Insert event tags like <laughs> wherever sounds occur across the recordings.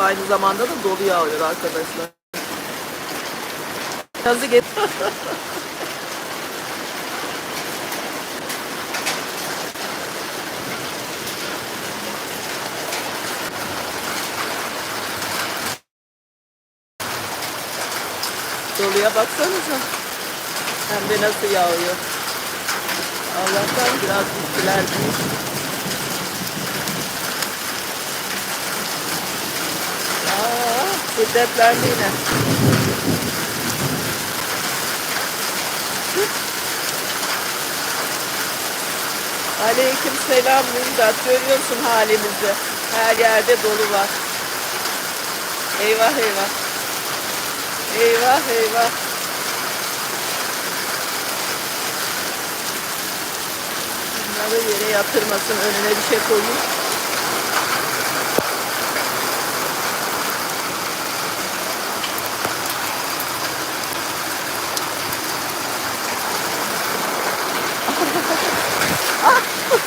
Aynı zamanda da dolu yağıyor arkadaşlar. Yazı get <laughs> Doluya baksanıza. Hem de nasıl yağıyor. Allah'tan biraz bitkiler büyük. Şiddetlendi yine. Aleyküm selam Mümdat. Görüyorsun halimizi. Her yerde dolu var. Eyvah eyvah. Eyvah eyvah. Bunları yere yatırmasın. Önüne bir şey koyayım.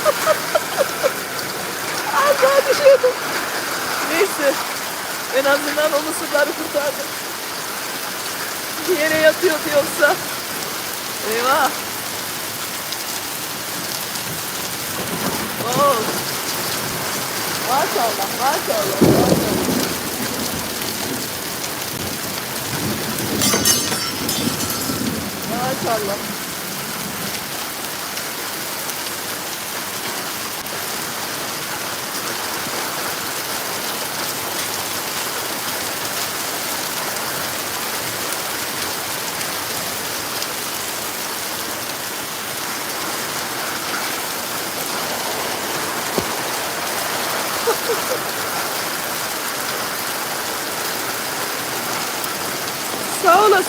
<laughs> Daha düşüyordum. Neyse. En azından onu suları kurtardım. Bir yere yatıyordu yoksa. Eyvah. Oo. Maşallah, maşallah, maşallah. Maşallah.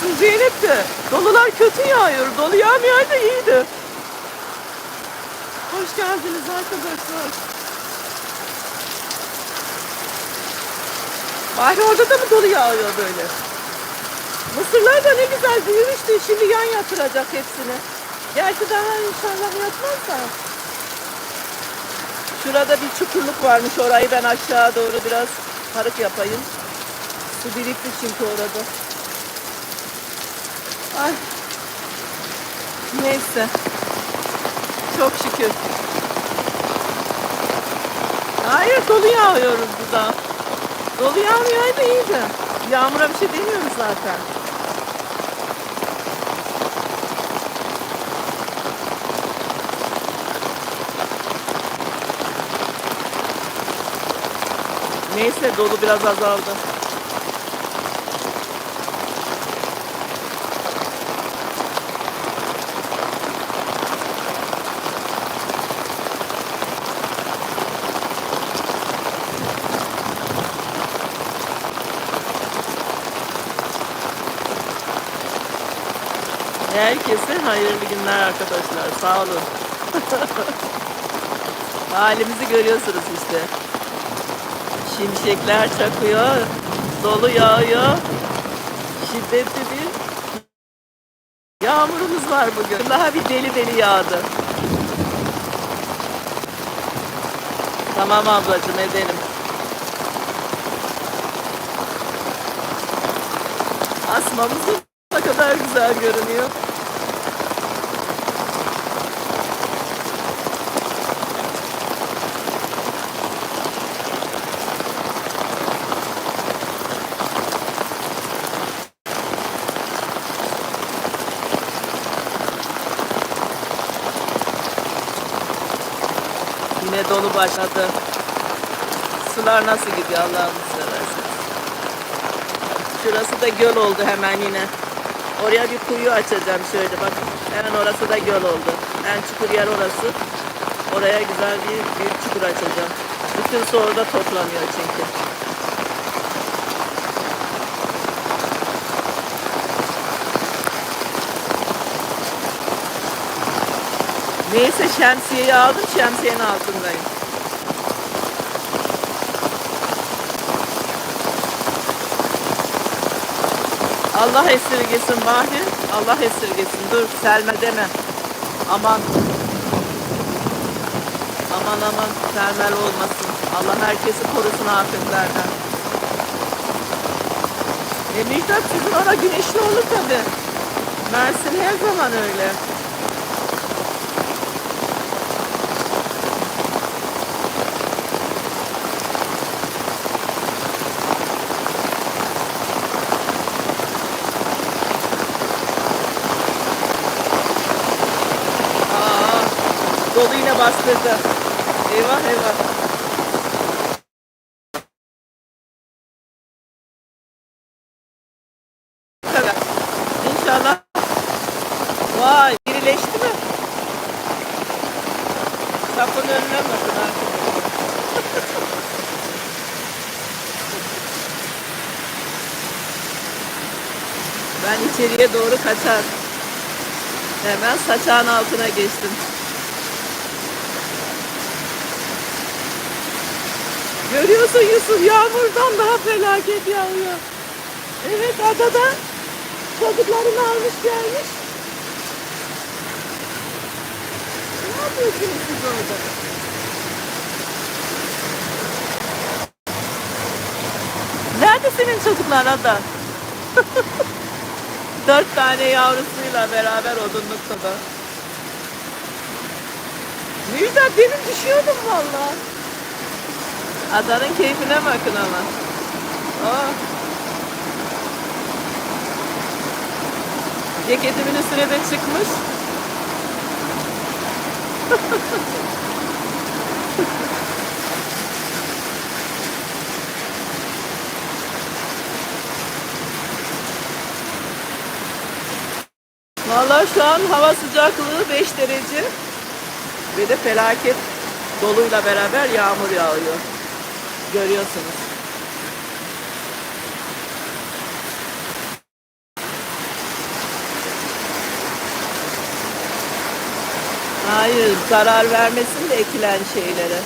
Olasın Zeynep de. Dolular kötü yağıyor. Dolu yağmayan da iyiydi. Hoş geldiniz arkadaşlar. Bari orada da mı dolu yağıyor böyle? Mısırlar da ne güzel büyümüştü. Şimdi yan yatıracak hepsini. Gerçi daha inşallah yatmaz da. Şurada bir çukurluk varmış. Orayı ben aşağı doğru biraz harık yapayım. Su birikti çünkü orada. Ay. Neyse. Çok şükür. Hayır dolu yağıyoruz burada. Dolu yağmayaydı iyiydi. Yağmura bir şey demiyoruz zaten. Neyse dolu biraz azaldı. Herkese hayırlı günler arkadaşlar. Sağ olun. <laughs> Halimizi görüyorsunuz işte. Şimşekler çakıyor. Dolu yağıyor. Şiddetli bir yağmurumuz var bugün. Daha bir deli deli yağdı. Tamam ablacığım edelim. Asmamız da ne kadar güzel görünüyor. Yine dolu başladı. Sular nasıl gidiyor Allah'ını seversen. Şurası da göl oldu hemen yine. Oraya bir kuyu açacağım şöyle bak. Hemen orası da göl oldu. En çukur yer orası. Oraya güzel bir büyük çukur açacağım. Bütün su orada toplanıyor çünkü. Neyse şemsiyeyi aldım. Şemsiyenin altındayım. Allah esirgesin Bahri. Allah esirgesin. Dur Selma deme. Aman. Aman aman Selmel olmasın. Allah herkesi korusun afetlerden. E Müjdat sizin orada güneşli olur tabi. Mersin her zaman öyle. Aa, dolu yine bastırdı. Eyvah eyvah. İnşallah. Vay, birileşti mi? Kapının önüne bakın. Ben içeriye doğru kaçar. Hemen saçağın altına geçtim. Görüyorsun Yusuf yağmurdan daha felaket yağıyor. Evet adada çocuklarını almış gelmiş. Ne yapıyorsunuz siz orada? Nerede senin çocuklar ada? <laughs> Dört tane yavrusuyla beraber odunlukta da. Müjdat benim düşüyordum valla. Adanın keyfine bakın ama. Oh. Ceketimin üstüne de çıkmış. <laughs> Vallahi şu an hava sıcaklığı 5 derece ve de felaket doluyla beraber yağmur yağıyor. Görüyorsunuz. Hayır, zarar vermesin de ekilen şeylere.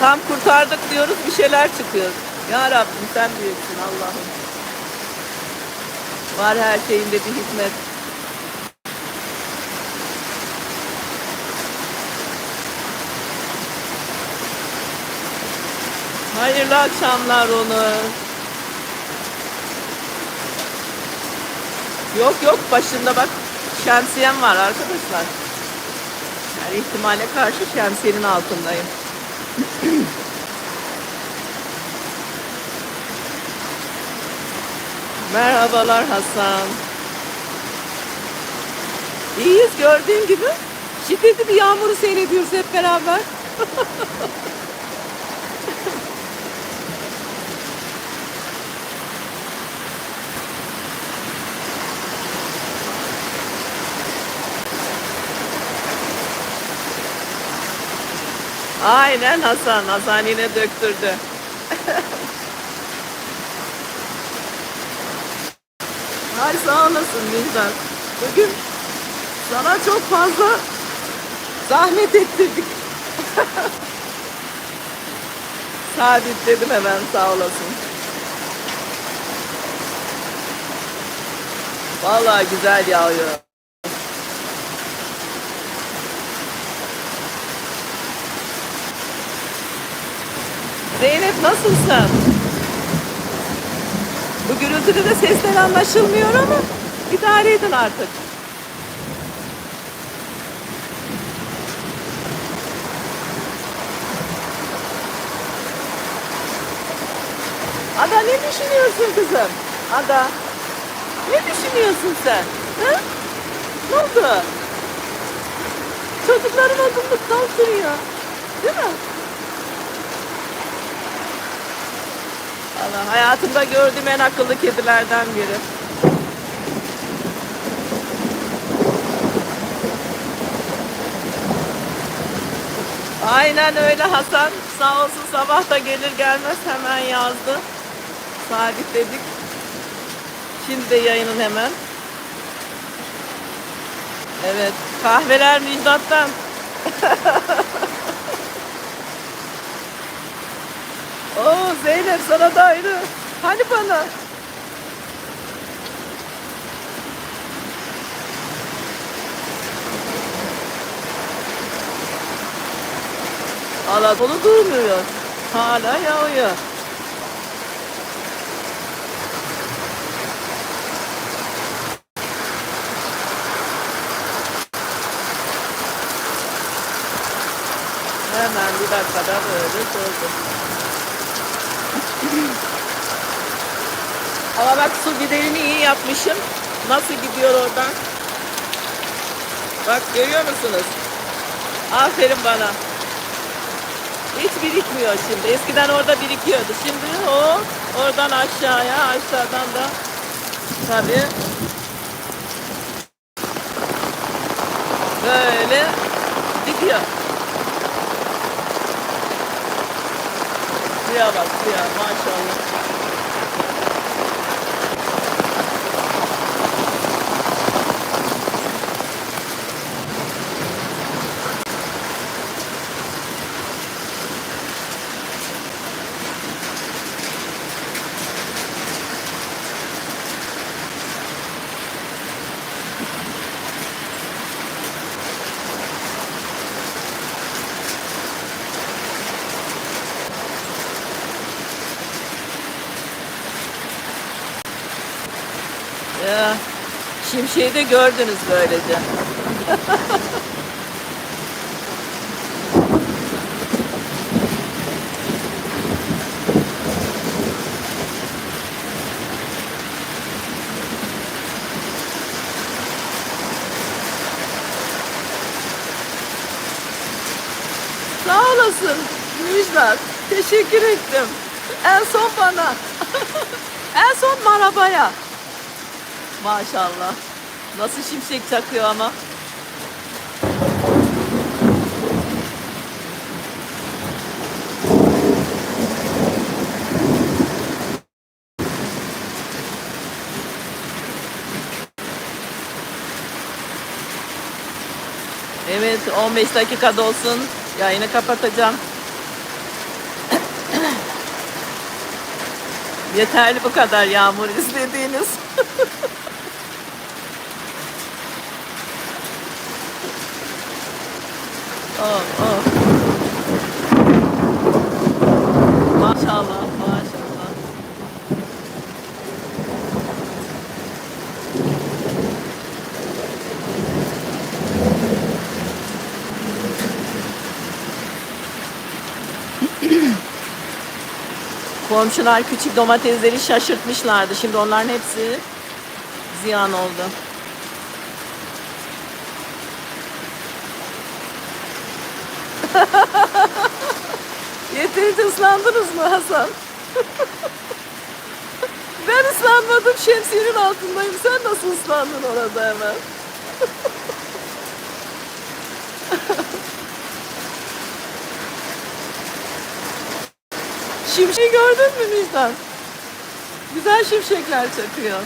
Tam kurtardık diyoruz, bir şeyler çıkıyor. Ya Rabbim sen büyüksün Allah'ım. Var her şeyinde bir hikmet. Hayırlı akşamlar Onur. Yok yok başında bak şemsiyem var arkadaşlar. Her ihtimale karşı şemsiyenin altındayım. <clears throat> Merhabalar Hasan. İyiyiz gördüğün gibi. Şiddetli bir yağmuru seyrediyoruz hep beraber. <laughs> Aynen Hasan. Hasan yine döktürdü. Ay sağ olasın Müjdat. Bugün sana çok fazla zahmet ettirdik. <laughs> Sabitledim hemen sağ olasın. Vallahi güzel yağıyor. Zeynep nasılsın? Bu gürültüde de sesler anlaşılmıyor ama idare edin artık. Ada ne düşünüyorsun kızım? Ada. Ne düşünüyorsun sen? Ha? Ne oldu? Çocukların odunluktan sürüyor. Değil mi? Allah hayatımda gördüğüm en akıllı kedilerden biri. Aynen öyle Hasan. Sağ olsun sabah da gelir gelmez hemen yazdı. Sabitledik. Şimdi de yayının hemen. Evet. Kahveler Müjdat'tan. <laughs> Oo Zeynep sana da ayrı. Hani bana? Anadolu durmuyor. Hala yağıyor. Hemen bir dakikada böyle çözdüm. Ama bak su giderini iyi yapmışım. Nasıl gidiyor oradan? Bak görüyor musunuz? Aferin bana. Hiç birikmiyor şimdi. Eskiden orada birikiyordu. Şimdi o oradan aşağıya, aşağıdan da tabii böyle gidiyor. Suya bak suya maşallah. Ya, şimşeği de gördünüz böylece. Sağ olasın Müjdat. Teşekkür ettim. En son bana. <laughs> en son arabaya. Maşallah. Nasıl şimşek çakıyor ama. Evet 15 dakika dolsun. Yayını kapatacağım. <coughs> Yeterli bu kadar yağmur izlediğiniz. Oh, oh. Maşallah, maşallah. Komşular küçük domatesleri şaşırtmışlardı. Şimdi onların hepsi ziyan oldu. <laughs> Yeterince ıslandınız mı Hasan? <laughs> ben ıslanmadım. Şemsiyenin altındayım. Sen nasıl ıslandın orada hemen? <laughs> Şimşeği gördün mü Müjdan? Güzel şimşekler çakıyor.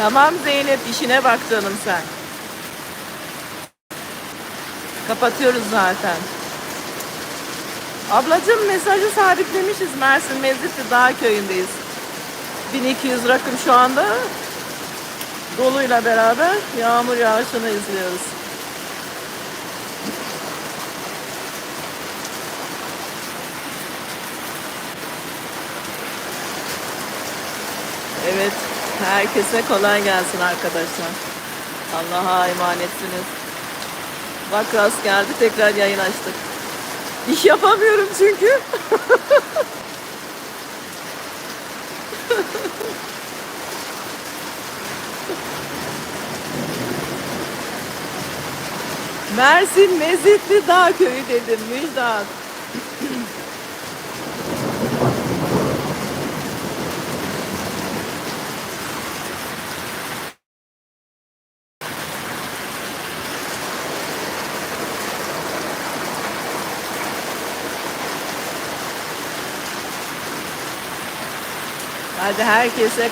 Tamam Zeynep işine bak canım sen. Kapatıyoruz zaten. Ablacığım mesajı sabitlemişiz. Mersin Mezitli Dağ köyündeyiz. 1200 rakım şu anda. Doluyla beraber yağmur yağışını izliyoruz. Evet, herkese kolay gelsin arkadaşlar. Allah'a emanetsiniz. Bak rast geldi, tekrar yayın açtık. İş yapamıyorum çünkü. <laughs> Mersin Mezitli Dağ Köyü dedim Müjdat. Herkese